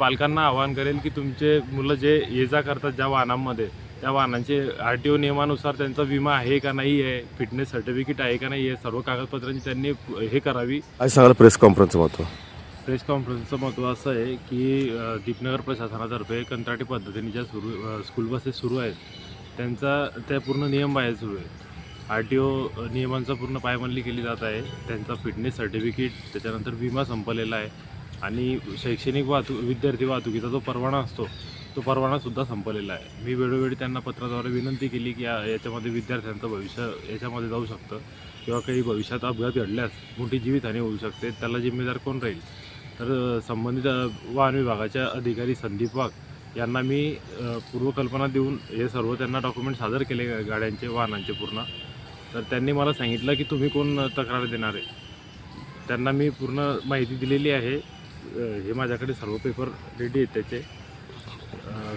पालकांना आवाहन करेल की तुमचे मुलं जे ये जा करतात ज्या वाहनांमध्ये त्या वाहनांचे आर टी ओ नियमानुसार त्यांचा विमा आहे का नाही आहे फिटनेस सर्टिफिकेट आहे का नाही आहे सर्व कागदपत्रांची त्यांनी हे करावी. सांगाल प्रेस कॉन्फरन्सचं महत्त्व प्रेस कॉन्फरन्सचं महत्त्व असं आहे की दीपनगर प्रशासनातर्फे कंत्राटी पद्धतीने ज्या सुरू स्कूल बसेस सुरू आहेत त्यांचा त्या पूर्ण नियम बाहेर सुरू आहे आर टी ओ नियमांचा पूर्ण पायमल्ली केली जात आहे त्यांचा फिटनेस सर्टिफिकेट त्याच्यानंतर विमा संपलेला आहे आणि शैक्षणिक वाहतूक विद्यार्थी वाहतुकीचा जो परवाना असतो तो परवानासुद्धा संपलेला आहे. मी वेळोवेळी त्यांना पत्राद्वारे विनंती केली की या- याच्यामध्ये विद्यार्थ्यांचं भविष्य याच्यामध्ये जाऊ शकतं किंवा काही भविष्यात अपघात घडल्यास मोठी जीवितहानी होऊ शकते. त्याला जिम्मेदार कोण राहील? तर संबंधित वाहन विभागाच्या अधिकारी संदीप वाघ यांना मी पूर्वकल्पना देऊन हे सर्व त्यांना डॉक्युमेंट सादर केले गाड्यांचे वाहनांचे पूर्ण. तर त्यांनी मला सांगितलं की तुम्ही कोण तक्रार देणार आहे? त्यांना मी पूर्ण माहिती दिलेली आहे. हे माझ्याकडे सर्व पेपर रेडी आहेत त्याचे.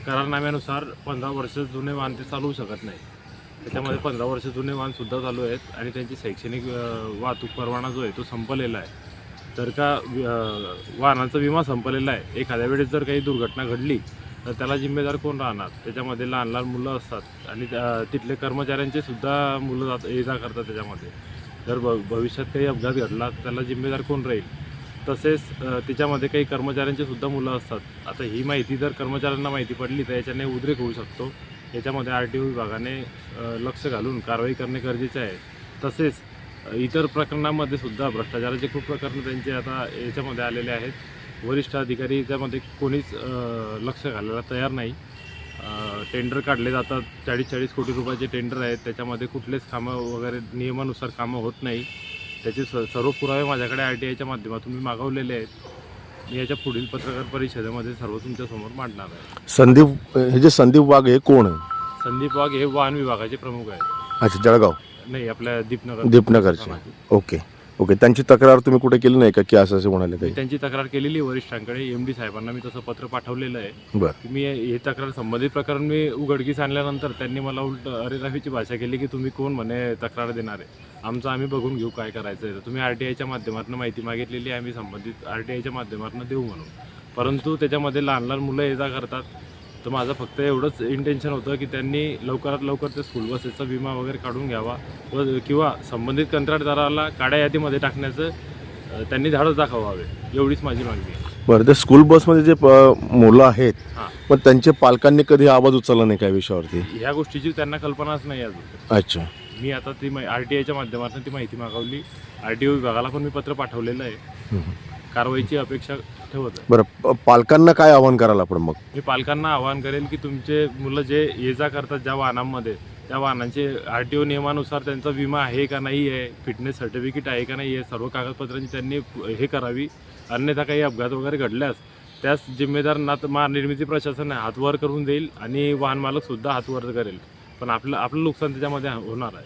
करारनाम्यानुसार पंधरा वर्ष जुने वाहन ते चालवू शकत नाही. त्याच्यामध्ये पंधरा वर्ष जुने वाहनसुद्धा चालू आहेत आणि त्यांची शैक्षणिक वाहतूक परवाना जो आहे तो संपलेला आहे. जर का वाहनाचा विमा संपलेला आहे एखाद्या वेळेस जर काही दुर्घटना घडली तर त्याला जिम्मेदार कोण राहणार? त्याच्यामध्ये लहान लहान मुलं असतात आणि तिथले कर्मचाऱ्यांचे सुद्धा मुलं जात ये जा करतात त्याच्यामध्ये. जर भ भविष्यात काही अपघात घडला त्याला जिम्मेदार कोण राहील? तसेच त्याच्यामध्ये काही कर्मचाऱ्यांचे सुद्धा मुलं असतात. आता ही माहिती जर कर्मचाऱ्यांना माहिती पडली तर याच्याने उद्रेक होऊ शकतो. याच्यामध्ये आर टी ओ विभागाने लक्ष घालून कारवाई करणे गरजेचे आहे. तसेच इतर प्रकरणामध्ये सुद्धा भ्रष्टाचाराचे खूप प्रकरणं त्यांचे आता याच्यामध्ये आलेले आहेत. वरिष्ठ अधिकारी याच्यामध्ये कोणीच लक्ष घालायला तयार नाही. टेंडर काढले जातात. चाळीस चाळीस कोटी रुपयाचे टेंडर आहेत. त्याच्यामध्ये कुठलेच कामं वगैरे नियमानुसार कामं होत नाही. त्याचे स सर्व पुरावे माझ्याकडे आर टी आयच्या माध्यमातून मी मागवलेले आहेत. मी याच्या पुढील पत्रकार परिषदेमध्ये सर्व तुमच्यासमोर मांडणार आहे. संदीप हे जे संदीप वाघ हे कोण आहे? संदीप वाघ हे वाहन विभागाचे प्रमुख आहेत. अच्छा जळगाव. नाही आपल्या दीपनगर. दीपनगरचे. ओके. ओके त्यांची तक्रार तुम्ही कुठे केली नाही का? की असं असं म्हणाले काही? त्यांची तक्रार केलेली आहे वरिष्ठांकडे. एम डी साहेबांना मी तसं पत्र पाठवलेलं आहे. बरं. की मी हे तक्रार संबंधित प्रकरण मी उघडकीस आणल्यानंतर त्यांनी मला उलट अरेराफीची भाषा केली की तुम्ही कोण म्हणे तक्रार देणार आहे? आमचं आम्ही बघून घेऊ काय करायचं आहे तुम्ही आर टी आयच्या माध्यमातून माहिती मागितलेली आहे. आम्ही संबंधित आर टी आयच्या माध्यमातून देऊ म्हणून. परंतु त्याच्यामध्ये लहान लहान मुलं ये जा करतात. तर माझं फक्त एवढंच इंटेन्शन होतं की त्यांनी लवकरात लवकर त्या स्कूल बसेसचा विमा वगैरे काढून घ्यावा. व किंवा संबंधित कंत्राटदाराला काड्या यादीमध्ये टाकण्याचं त्यांनी धाडस दाखवावे एवढीच माझी मागणी आहे. बरं ते स्कूल बसमध्ये जे प- मुलं आहेत हां. पण त्यांच्या पालकांनी कधी आवाज उचलला नाही काय विषयावरती? ह्या गोष्टीची त्यांना कल्पनाच नाही अजून. अच्छा. मी आता ती आर टी आयच्या माध्यमातून ती माहिती मागवली. आर टी ओ विभागाला पण मी पत्र पाठवलेलं आहे. हम्म. कारवाईची अपेक्षा ठेवत आहे. बरं पालकांना काय आव्हान करायला आपण मग? मी पालकांना आवाहन करेल की तुमचे मुलं जे ये जा करतात ज्या वाहनांमध्ये त्या वाहनांचे आर टी ओ नियमानुसार त्यांचा विमा आहे का नाही आहे फिटनेस सर्टिफिकेट आहे का नाही आहे सर्व कागदपत्रांची त्यांनी हे करावी. अन्यथा काही अपघात वगैरे घडल्यास त्यास जिम्मेदार ना महानिर्मिती प्रशासन हात वर करून देईल आणि वाहन मालक सुद्धा हात वर करेल. पण आपलं आपलं नुकसान त्याच्यामध्ये होणार आहे.